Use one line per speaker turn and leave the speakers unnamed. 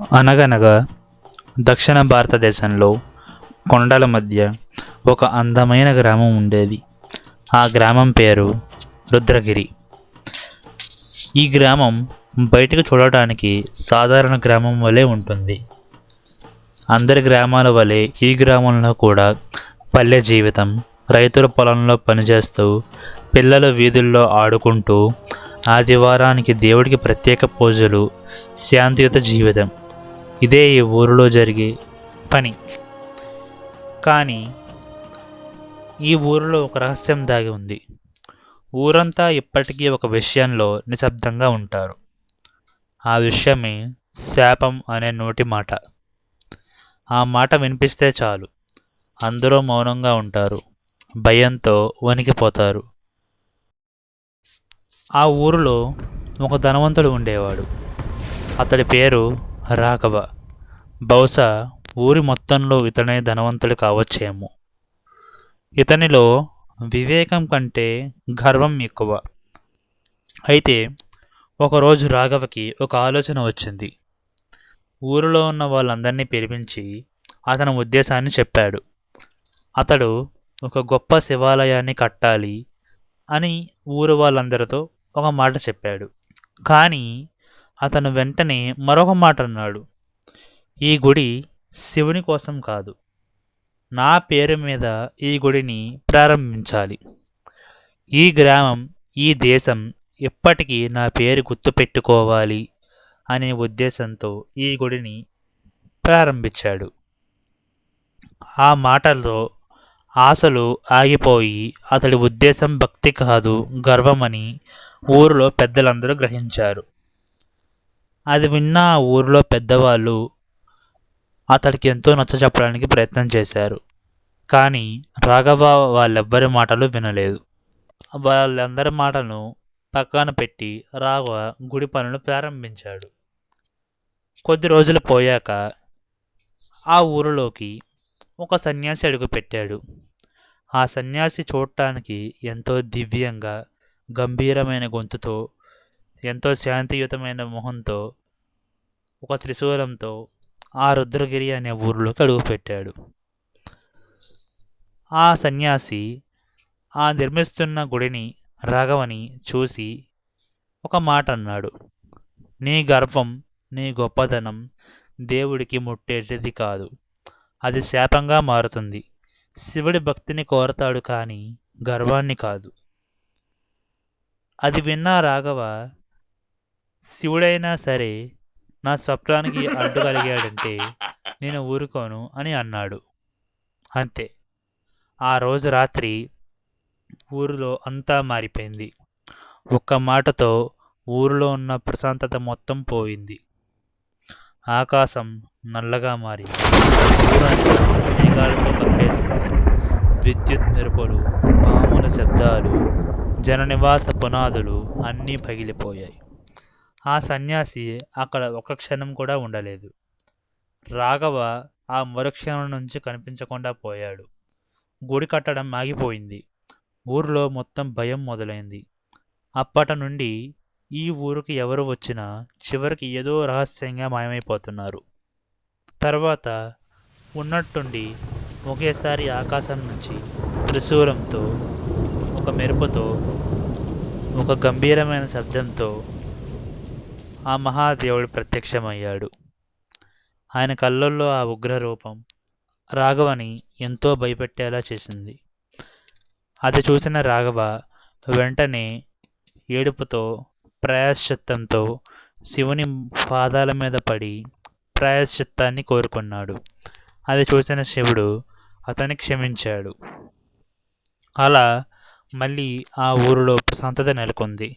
అనగనగా దక్షిణ భారతదేశంలో కొండల మధ్య ఒక అందమైన గ్రామం ఉండేది. ఆ గ్రామం పేరు రుద్రగిరి. ఈ గ్రామం బయటకు చూడటానికి సాధారణ గ్రామం వలె ఉంటుంది. అందరి గ్రామాల వలె ఈ గ్రామంలో కూడా పల్లె జీవితం రైతుల పొలంలో పనిచేస్తూ పిల్లలు వీధుల్లో ఆడుకుంటూ ఆదివారానికి దేవుడికి ప్రత్యేక పూజలు శాంతియుత జీవితం ఇదే ఈ ఊరిలో జరిగే పని. కానీ ఈ ఊరిలో ఒక రహస్యం దాగి ఉంది. ఊరంతా ఇప్పటికీ ఒక విషయంలో నిశ్శబ్దంగా ఉంటారు. ఆ విషయమే శాపం అనే నోటి మాట. ఆ మాట వినిపిస్తే చాలు. అందరూ మౌనంగా ఉంటారు. భయంతో వణికిపోతారు. ఆ ఊరిలో ఒక ధనవంతుడు ఉండేవాడు. అతడి పేరు రాఘవ బహుశా ఊరి మొత్తంలో ఇతనే ధనవంతుడు కావచ్చేమో. ఇతనిలో వివేకం కంటే గర్వం ఎక్కువ. అయితే ఒకరోజు రాఘవకి ఒక ఆలోచన వచ్చింది. ఊరిలో ఉన్న వాళ్ళందరినీ పిలిపించి అతని ఉద్దేశాన్ని చెప్పాడు. అతడు ఒక గొప్ప శివాలయాన్ని కట్టాలి అని ఊరు వాళ్ళందరితో ఒక మాట చెప్పాడు. కానీ అతను వెంటనే మరొక మాట అన్నాడు ఈ గుడి శివుని కోసం కాదు. నా పేరు మీద ఈ గుడిని ప్రారంభించాలి. ఈ గ్రామం ఈ దేశం ఎప్పటికీ నా పేరు గుర్తుపెట్టుకోవాలి అనే ఉద్దేశంతో ఈ గుడిని ప్రారంభించాడు. ఆ మాటల్లో ఆశలు ఆగిపోయి అతడి ఉద్దేశం భక్తి కాదు గర్వమని ఊరిలో పెద్దలందరూ గ్రహించారు. అది విన్న ఆ ఊరిలో పెద్దవాళ్ళు అతడికి ఎంతో నచ్చ చెప్పడానికి ప్రయత్నం చేశారు. కానీ రాఘవ వాళ్ళెవ్వరి మాటలు వినలేదు. వాళ్ళందరి మాటను పక్కన పెట్టి రాఘవ గుడి పనులు ప్రారంభించాడు. కొద్ది రోజులు పోయాక ఆ ఊరిలోకి ఒక సన్యాసి అడుగు పెట్టాడు. ఆ సన్యాసి చూడటానికి ఎంతో దివ్యంగా గంభీరమైన గొంతుతో ఎంతో శాంతియుతమైన మొహంతో ఒక త్రిశూలంతో ఆ రుద్రగిరి అనే ఊరిలోకి అడుగుపెట్టాడు ఆ సన్యాసి ఆ నిర్మిస్తున్న గుడిని రాఘవని చూసి ఒక మాట అన్నాడు. నీ గర్వం నీ గొప్పదనం దేవుడికి ముట్టేటిది కాదు. అది శాపంగా మారుతుంది. శివుడి భక్తిని కోరతాడు కానీ గర్వాన్ని కాదు. అది విన్న రాఘవ శివుడైనా సరే నా స్వప్నానికి అడ్డుకలిగాడంటే నేను ఊరుకోను అని అన్నాడు. అంతే. ఆ రోజు రాత్రి ఊరిలో అంతా మారిపోయింది. ఒక్క మాటతో ఊరిలో ఉన్న ప్రశాంతత మొత్తం పోయింది. ఆకాశం నల్లగా మారింది. ఊరంతా మేఘాలతో కప్పేసింది. విద్యుత్ మెరుపులు పాముల శబ్దాలు జననివాస పునాదులు అన్నీ పగిలిపోయాయి. ఆ సన్యాసి అక్కడ ఒక క్షణం కూడా ఉండలేదు. రాఘవ ఆ మరుక్షణం నుంచి కనిపించకుండా పోయాడు. గుడి కట్టడం ఆగిపోయింది. ఊరిలో మొత్తం భయం మొదలైంది. అప్పటి నుండి ఈ ఊరికి ఎవరు వచ్చినా చివరికి ఏదో రహస్యంగా మాయమైపోతున్నారు. తర్వాత ఉన్నట్టుండి ఒకేసారి ఆకాశం నుంచి త్రిశూలంతో ఒక మెరుపుతో ఒక గంభీరమైన శబ్దంతో ఆ మహాదేవుడు ప్రత్యక్షమయ్యాడు. ఆయన కళ్ళల్లో ఆ ఉగ్ర రూపం రాఘవని ఎంతో భయపెట్టేలా చేసింది. అది చూసిన రాఘవ వెంటనే ఏడుపుతో ప్రయాశ్చిత్తంతో శివుని పాదాల మీద పడి ప్రాయశ్చిత్తాన్ని కోరుకున్నాడు. అది చూసిన శివుడు అతన్ని క్షమించాడు. అలా మళ్ళీ ఆ ఊరిలో ప్రశాంతత నెలకొంది.